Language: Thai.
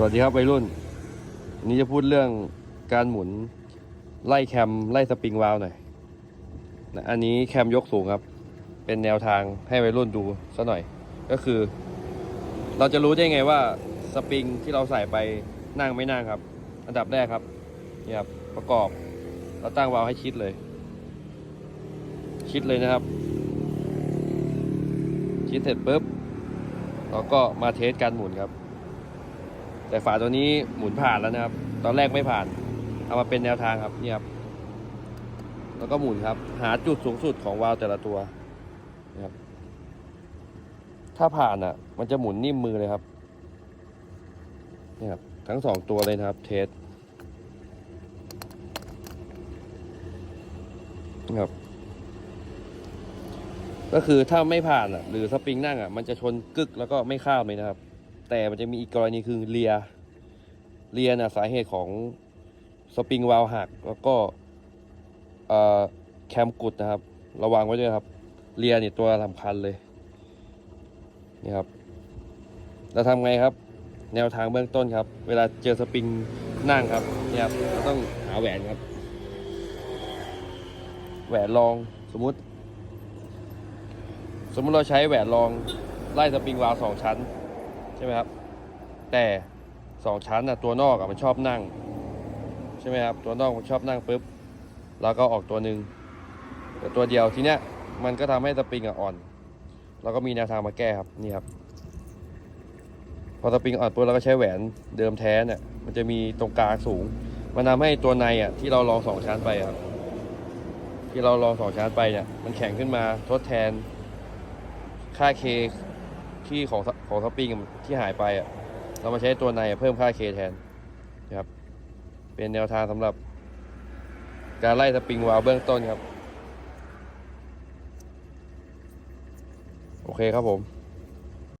สวัสดีครับวัยรุ่นวันนี้จะพูดเรื่องการหมุนไล่แคมไล่สปริงวาลหน่อยนะอันนี้แคมยกสูงครับ เป็นแนวทางให้วัยรุ่นดูซะหน่อย ก็คือ เราจะรู้ได้ไงว่าสปริงที่เราใส่ไปนั่งไม่นั่งครับ อันดับแรกครับนี่ครับประกอบ เราตั้งวาลให้ชิดเลย ชิดเลยนะครับ ชิดเสร็จปุ๊บเราก็มาเทสการหมุนครับ แต่ฝาตัวนี้หมุนผ่านแล้วนะครับ ตอนแรกไม่ผ่าน เอามาเป็นแนวทางครับนี่ครับ แล้วก็หมุนครับ หาจุดสูงสุดของวาล์วแต่ละตัวนะครับ ถ้าผ่านอะ มันจะหมุนนิ่มมือเลยครับนี่ครับทั้งสองตัวเลยนะครับ เทสนะครับ ก็คือถ้าไม่ผ่านอะ หรือสปริงนั่งอะ มันจะชนกึกแล้วก็ไม่ข้ามเลยนะครับ แต่มันจะมีอีกกรณีคือเลียเลียนะสาเหตุของสปริงวาล์วหักแล้วก็แคมกุดนะครับ ระวังไว้ด้วยครับ เลียนี่ตัวสำคัญเลยนี่ครับเราทำไงครับ แนวทางเบื้องต้นครับ เวลาเจอสปริงนั่งครับเนี่ยครับเราต้องหาแหวนครับ แหวนรองสมมติ สมมติเราใช้แหวนรองไล่สปริงวาล์วสองชั้น ใช่ไหมครับ แต่สองชั้นน่ะตัวนอกอะมันชอบนั่ง ใช่ไหมครับ ตัวนอกมันชอบนั่งปุ๊บเราก็ออกตัวหนึ่งแต่ตัวเดียวทีเนี้ยมันก็ทำให้สปริงอ่อน เราก็มีแนวทางมาแก้ครับนี่ครับ พอสปริงอ่อนปุ๊บเราก็ใช้แหวนเดิมแท้เนี่ยมันจะมีตรงกลางสูง มันทำให้ตัวในอะที่เราลองสองชั้นไปครับ ที่เราลองสองชั้นไปเนี่ยมันแข็งขึ้นมาทดแทนค่าเค ที่ของของสปริงที่หายไปอะเรามาใช้ตัวในเพิ่มค่าเคแทนนะครับ เป็นแนวทางสำหรับ การไล่สปริงวาล์วเบื้องต้นครับ โอเคครับผม